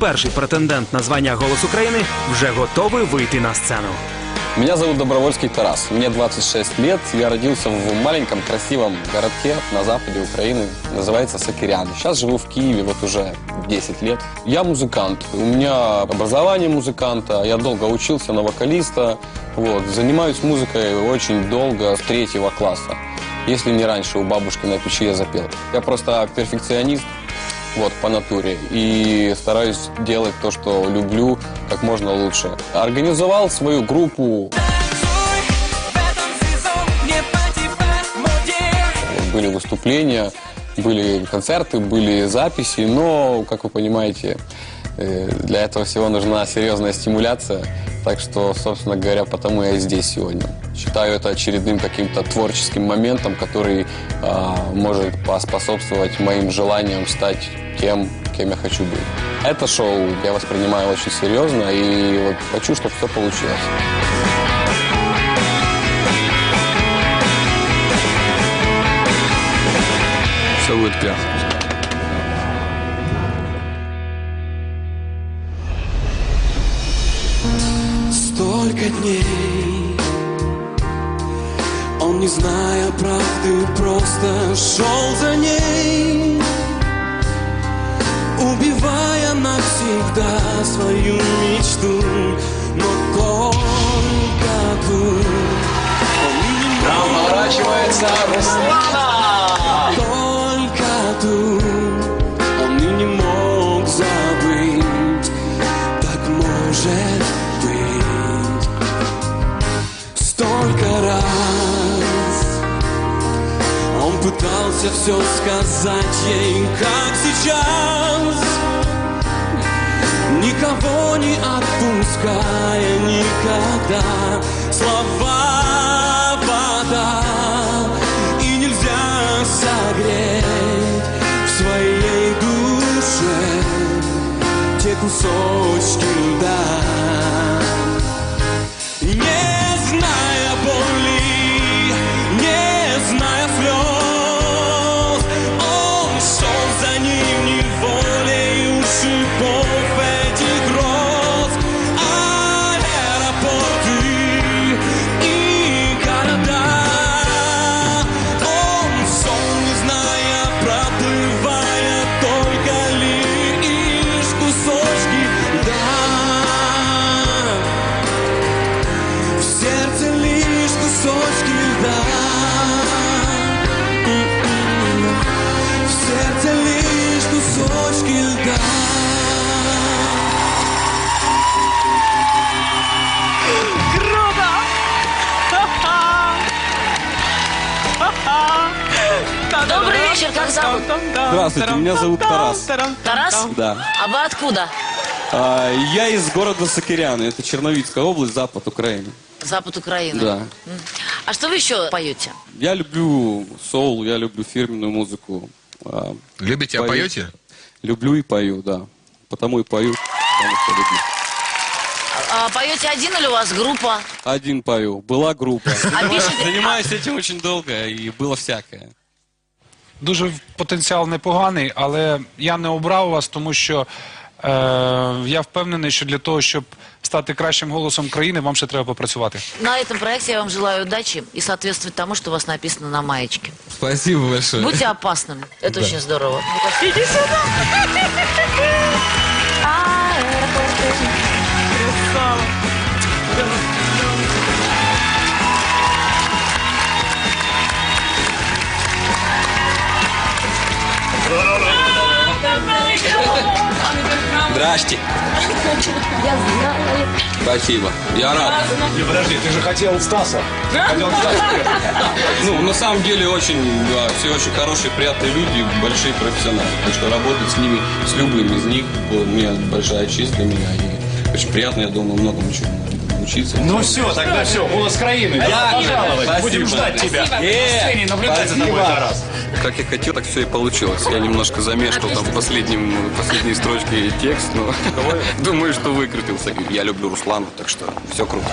Перший претендент на звання Голос України вже готовий вийти на сцену. Меня зовут Добровольский Тарас. Мне 26 лет. Я родился в маленьком красивом городке на западе Украины. Называется Сакирян. Сейчас живу в Киеве вот уже 10 лет. Я музыкант. У меня образование музыканта. Я долго учился на вокалиста. Вот. Занимаюсь музыкой очень долго, с третьего класса. Если не раньше, у бабушки на печи я запел. Я просто перфекционист вот, по натуре. И стараюсь делать то, что люблю, как можно лучше. Организовал свою группу. Были выступления, были концерты, были записи, но, как вы понимаете, э, для этого всего нужна серьезная стимуляция. Так что, собственно говоря, потому я и здесь сегодня. Считаю это очередным каким-то творческим моментом, который а, может поспособствовать моим желаниям стать тем, кем я хочу быть. Это шоу я воспринимаю очень серьезно и вот хочу, чтобы все получилось. Все будет классно. Столько дней Он, не зная правды, просто шел за ней Убивая навсегда свою мечту. Но только тут Он не мог Поворачивается пытался все сказать ей Как сейчас. Никого не отпуская никогда. Слова вода И нельзя согреть в своей душе Те кусочки льда. Не Добрый вечер, как зовут? Здравствуйте, меня зовут Тарас. Тарас? Да. А вы откуда? А, я из города Сокиряны, это Черновицкая область, запад Украины. Запад Украины. Да. А что вы еще поете? Я люблю соул, я люблю фирменную музыку. А, Любите, а Пою. поете? люблю и пою, да. Потому и пою, потому что люблю. А, поете один или у вас группа? Один пою. Была группа. А. Занимаюсь этим очень долго, и было всякое. Дуже потенціал непоганий, але я не обрав вас, тому що е, я впевнений, що для того, щоб стати кращим голосом країни, вам ще треба попрацювати. На этом проекте я вам желаю удачи и соответствовать тому, что у вас написано на маечке. Спасибо большое. Будьте опасным. Это очень здорово. Ну-ка, иди сюда. Здрасте. Спасибо. Я рад. Подожди, ты же хотел Стаса. Хотел Стаса. Ну, на самом деле, очень, да, все очень хорошие, приятные люди, большие профессионалы. Так что работать с ними, с любым из них, было мне большая честь для меня. И очень приятно, я думаю, многому чему учиться. Ну все, тогда все, голос краины. Добро пожаловать. Будем ждать тебя. Спасибо. На сцене наблюдать за тобой, Тарас. Как я хотел, так все и получилось. Я немножко замешкал там в последнем, последней строчке текст, но думаю, что выкрутился. Я люблю Руслана, так что все круто.